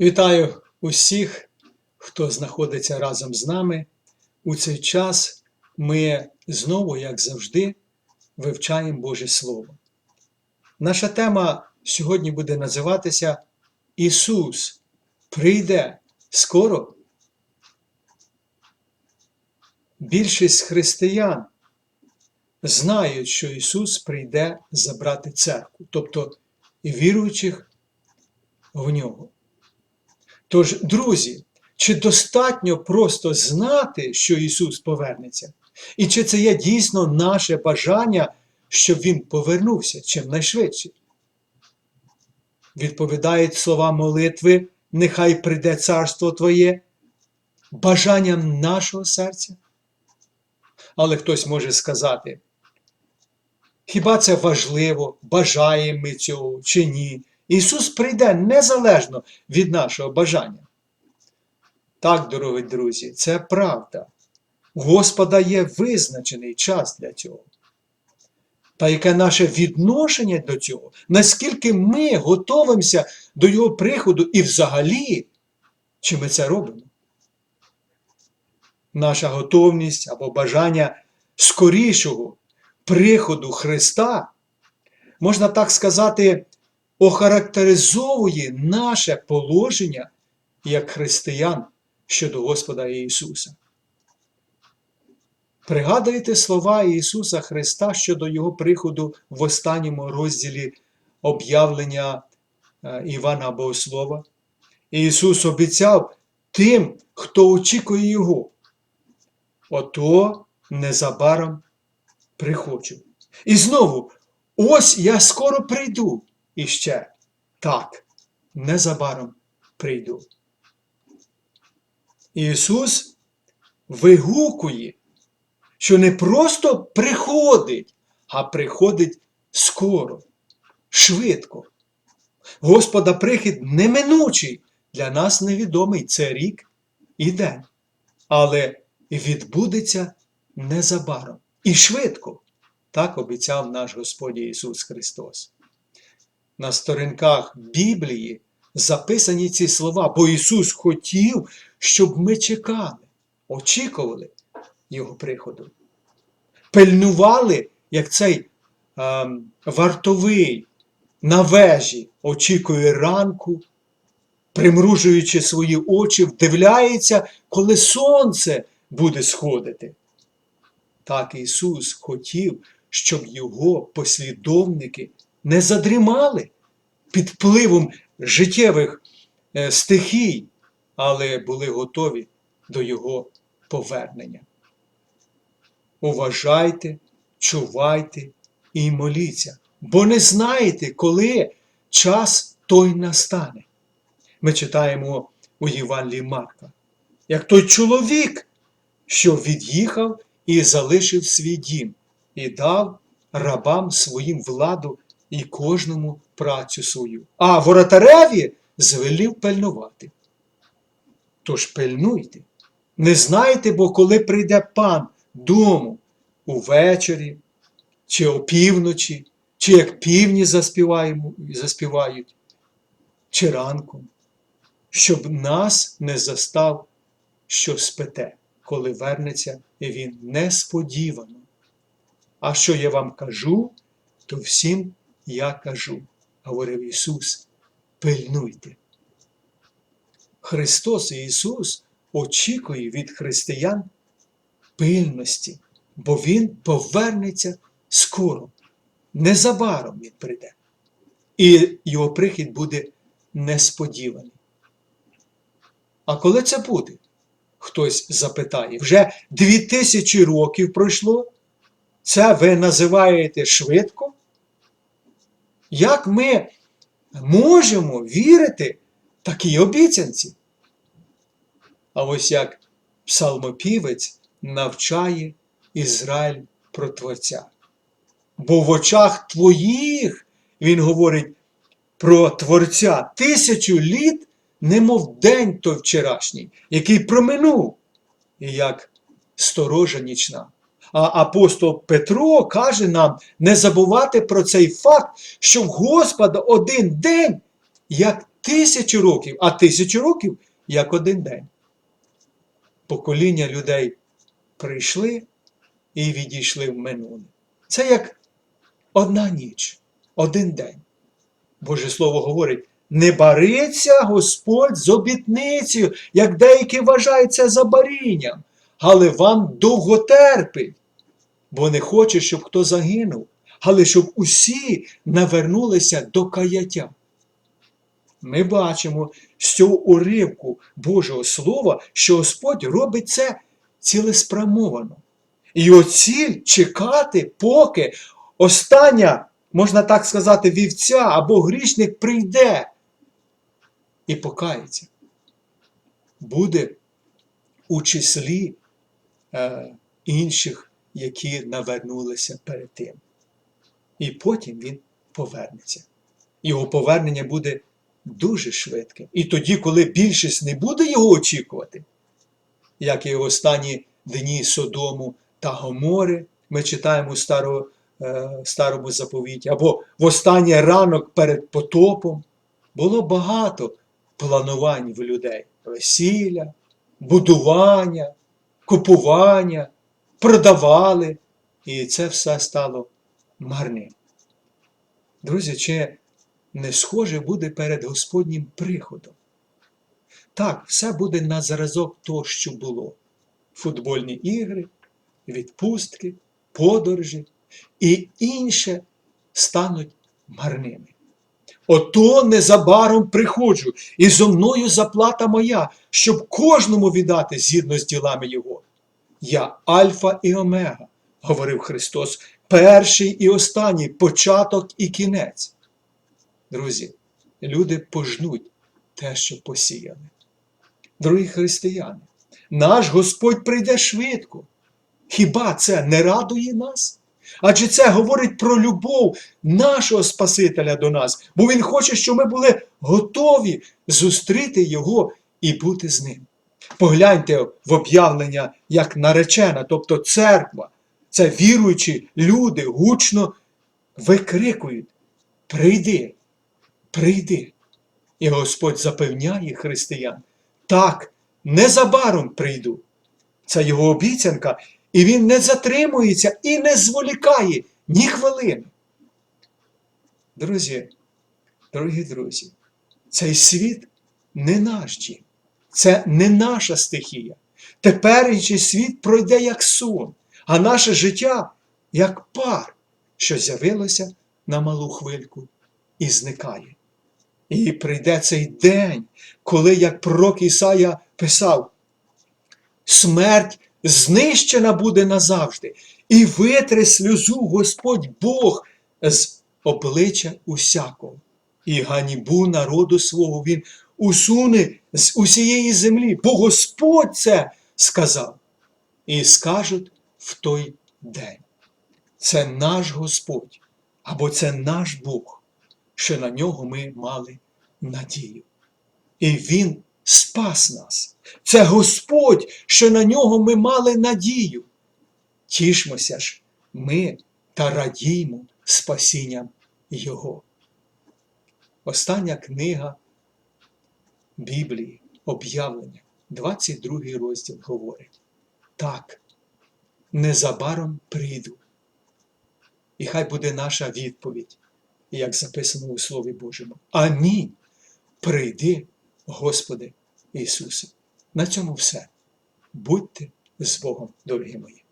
Вітаю усіх, хто знаходиться разом з нами. У цей час ми знову, як завжди, вивчаємо Боже Слово. Наша тема сьогодні буде називатися Ісус прийде скоро. Більшість християн знають, що Ісус прийде забрати церкву, тобто віруючих в нього. Тож, друзі, чи достатньо просто знати, що Ісус повернеться? І чи це є дійсно наше бажання, щоб Він повернувся чимнайшвидше? Відповідають слова молитви, нехай прийде царство Твоє, бажанням нашого серця. Але хтось може сказати, хіба це важливо, бажаємо ми цього чи ні? Ісус прийде незалежно від нашого бажання. Так, дорогі друзі, це правда. У Господа є визначений час для цього. Та яке наше відношення до цього, наскільки ми готовимося до Його приходу і взагалі, чи ми це робимо? Наша готовність або бажання скорішого приходу Христа, можна так сказати, охарактеризовує наше положення як християн щодо Господа Ісуса. Пригадуєте слова Ісуса Христа щодо Його приходу в останньому розділі об'явлення е, Івана Богослова. Ісус обіцяв тим, хто очікує Його. Ото незабаром приходжу. І знову, ось я скоро прийду. І ще так, незабаром прийду. Ісус вигукує, що не просто приходить, а приходить скоро, швидко. Господа прихід неминучий, для нас невідомий це рік і день, але відбудеться незабаром і швидко. Так обіцяв наш Господь Ісус Христос на сторінках Біблії записані ці слова, бо Ісус хотів, щоб ми чекали, очікували Його приходу. Пильнували, як цей е, вартовий на вежі очікує ранку, примружуючи свої очі, вдивляється, коли сонце буде сходити. Так Ісус хотів, щоб Його послідовники не задрімали під впливом життєвих е, стихій, але були готові до Його повернення. Уважайте, чувайте і моліться, бо не знаєте, коли час той настане. Ми читаємо у Євангелії Марка, як той чоловік, що від'їхав і залишив свій дім, і дав рабам своїм владу і кожному працю свою, а воротареві звелів пильнувати. Тож пильнуйте, не знайте, бо коли прийде пан дому увечері, чи опівночі, чи як півні заспівають, чи ранком, щоб нас не застав, що спите, коли вернеться він несподівано. А що я вам кажу, то всім я кажу, говорив Ісус, пильнуйте. Христос Ісус очікує від християн пильності, бо Він повернеться скоро, незабаром Він прийде. І Його прихід буде несподіваний. А коли це буде? Хтось запитає, вже дві тисячі років пройшло. Це ви називаєте швидко? Як ми можемо вірити такій обіцянці? А ось як псалмопівець навчає Ізраїль про Творця. Бо в очах твоїх, він говорить про Творця тисячу літ, немов день той вчорашній, який проминув, і як сторожа нічна. Апостол Петро каже нам не забувати про цей факт, що в Господа один день як тисячі років, а тисячу років як один день. Покоління людей прийшли і відійшли в минуле. Це як одна ніч, один день. Боже Слово говорить: не бариться Господь з обітницею, як деякі вважають це за барінням, але вам довго терпить, бо не хоче, щоб хто загинув, але щоб усі навернулися до каяття. Ми бачимо з цього уривку Божого Слова, що Господь робить це цілеспрямовано. І його ціль чекати, поки остання, можна так сказати, вівця або грішник прийде і покається. Буде у числі е, інших, які навернулися перед тим. І потім він повернеться. Його повернення буде дуже швидке. І тоді, коли більшість не буде його очікувати, як і в останні дні Содому та Гомори, ми читаємо у старо, е, старому заповіті, або в останній ранок перед потопом, було багато планувань в людей: весілля, будування, купування, продавали, і це все стало марним. Друзі, чи не схоже буде перед Господнім приходом? Так, все буде на зразок того, що було: футбольні ігри, відпустки, подорожі і інше стануть марними. Ото незабаром приходжу, і зо мною заплата моя, щоб кожному віддати згідно з ділами Його. Я Альфа і Омега, говорив Христос, перший і останній, початок і кінець. Друзі, люди пожнуть те, що посіяли. Дорогі християни, наш Господь прийде швидко. Хіба це не радує нас? Адже це говорить про любов нашого Спасителя до нас, бо Він хоче, щоб ми були готові зустріти Його і бути з ним. Погляньте в об'явлення як наречена, тобто церква, це віруючі люди гучно викрикують: Прийди, прийди. І Господь запевняє християн, так, незабаром прийду. Це його обіцянка, і він не затримується і не зволікає ні хвилини. Друзі, дорогі друзі, цей світ не наш дім, це не наша стихія. Теперішній світ пройде як сон, а наше життя як пар, що з'явилося на малу хвильку і зникає. І прийде цей день, коли, як пророк Ісая писав, смерть знищена буде назавжди, і витре сльозу Господь Бог з обличчя усякого, і ганібу народу свого Він усуне з усієї землі, бо Господь це сказав. І скажуть в той день. Це наш Господь, або це наш Бог, що на нього ми мали надію. І Він спас нас. Це Господь, що на нього ми мали надію. Тішмося ж ми та радіймо спасінням Його. Остання книга Біблії, об'явлення, 22 розділ говорить: так, незабаром прийду. І хай буде наша відповідь, як записано у Слові Божому. Амінь. Прийди, Господи Ісусе. На цьому все. Будьте з Богом, дорогі мої.